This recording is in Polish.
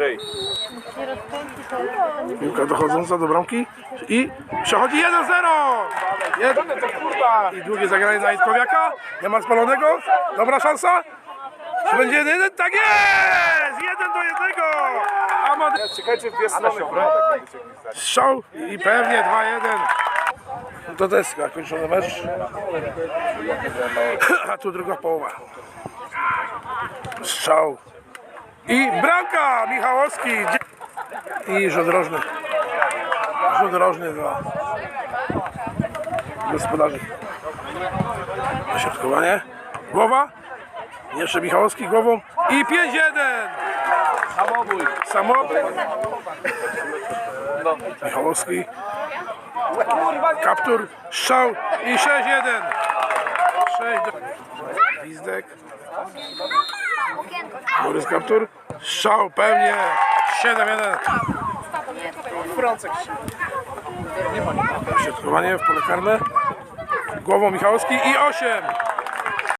Żyj. Piłka dochodząca do bramki i przechodzi 1-0! Jeden. To kurwa! I długie zagranie na Itkowiaka. Nie ma spalonego. Dobra szansa. Czy będzie jeden, jeden? Tak jest! Jeden do jednego! Amade... Czekajcie w dwie strony. Strzał i pewnie 2-1. To deska, kończony mecz. A tu druga połowa. Strzał. I bramka Michałowski. I rzut rożny. Rzut rożny dla gospodarzy. Dośrodkowanie. Głowa. Jeszcze Michałowski głową. I 5-1. Samobój. Samobój. Michałowski. Kaptur, strzał i 6-1. 6 do... Gwizdek. Borys Kaptur. Strzał pewnie. 7-1. Frącek. Środkowanie w pole karne. Głową Michałowski i 8.